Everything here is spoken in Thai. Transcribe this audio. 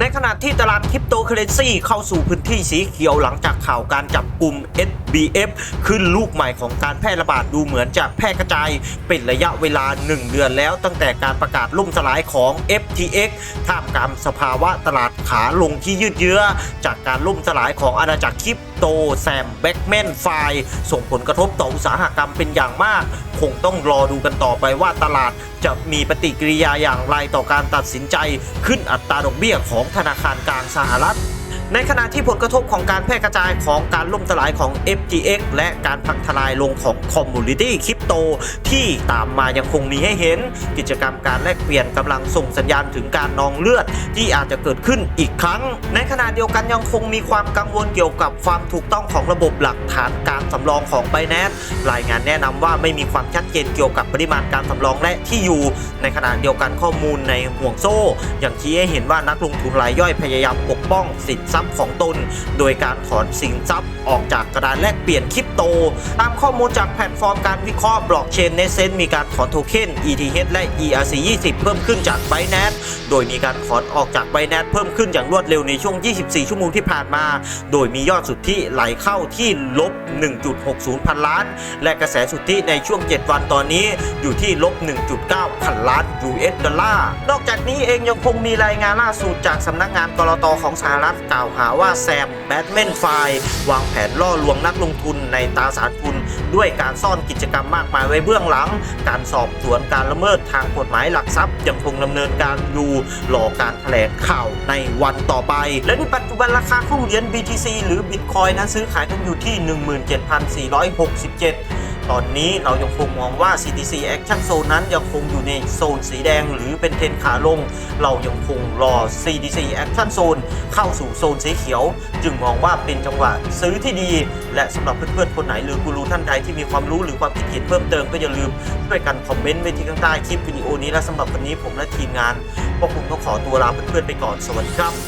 ในขณะที่ตลาดคริปโตเคเรนซีเข้าสู่พื้นที่สีเขียวหลังจากข่าวการจับกลุ่ม SBF ขึ้นลูกใหม่ของการแพร่ระบาดดูเหมือนจะแพร่กระจายเป็นระยะเวลา 1 เดือนแล้วตั้งแต่การประกาศล่มสลายของ FTX ท่ามกลางสภาวะตลาดขาลงที่ยืดเยื้อ จากการล่มสลายของอาณาจักรคริปโตแซมแบ็กแมนไฟส่งผลกระทบต่ออุตสาหกรรมเป็นอย่างมาก คงต้องรอดูกันต่อไปว่าตลาดจะมีปฏิกิริยาอย่างไรต่อการตัดสินใจขึ้นอัตราดอกเบี้ยของธนาคารกลางสหรัฐ ในขณะที่ผลกระทบของการแพร่กระจายของการล่มสลายของ FTX และการพังทลายลงของ Community Crypto ที่ตามมายังคงมีให้เห็น กิจกรรมการแลกเปลี่ยนกำลังส่งสัญญาณถึงการนองเลือดที่อาจจะเกิดขึ้นอีกครั้ง ในขณะเดียวกันยังคงมีความกังวลเกี่ยวกับความถูกต้องของระบบหลักฐานการสำรองของ Binance รายงานแนะนำว่าไม่มีความชัดเจนเกี่ยวกับปริมาณการสำรองและที่อยู่ ในขณะเดียวกันข้อมูลในห่วงโซ่ อย่างชี้ให้เห็นว่านักลงทุนรายย่อยพยายามปกป้องสินทรัพย์ของตน โดยการถอนสินทรัพย์ออกจากกระดานแลกเปลี่ยนคริปโต ตามข้อมูลจากแพลตฟอร์มการวิเคราะห์บล็อกเชนเนเซนมีการถอนโทเค็น ETH และ ERC20 เพิ่มขึ้นจาก Binance โดยมีการถอนออกจาก Binance เพิ่มขึ้นอย่างรวดเร็วในช่วง 24 ชั่วโมงที่ผ่านมา โดยมียอดสุทธิไหลเข้าที่ลบ 1.60 พันล้าน และกระแสสุทธิในช่วง 7 วันตอนนี้อยู่ที่ลบ 1.9 พันล้าน US ดอลลาร์ นอกจากนี้เองยังคงมีรายงานล่าสุดจากสำนักงานกรตของสหรัฐกล่าวหาว่าแซมแบทแมนไฟวางแผนล่อลวงนักลงทุนในตราสารทุน ด้วยการซ่อนกิจกรรมมากมายไว้เบื้องหลัง การสอบสวนการละเมิดทางกฎหมายหลักทรัพย์ยังคงดำเนินการอยู่รอการแถลงข่าวในวันต่อไป และในปัจจุบันราคาหุ้นเหรียญ BTC หรือ Bitcoin นั้นซื้อขายกันอยู่ที่ 17,467 ตอนนี้เรายังคงมองว่า CTC Action Zone นั้นยังคงอยู่ในโซนสีแดงหรือเป็นเทรนขาลง เรายังคงรอ CTC Action Zone เข้าสู่โซนสีเขียว จึงมองว่าเป็นจังหวะซื้อที่ดี และสำหรับเพื่อนๆ คนไหนหรือกูรูท่านใดที่มีความรู้หรือความคิดเห็นเพิ่มเติมก็อย่าลืมช่วยกันคอมเมนต์ไว้ที่ข้างใต้คลิปวิดีโอนี้และสำหรับวันนี้ผมและทีมงานพวกคุณก็ขอตัวลาเพื่อนๆไปก่อนสวัสดีครับ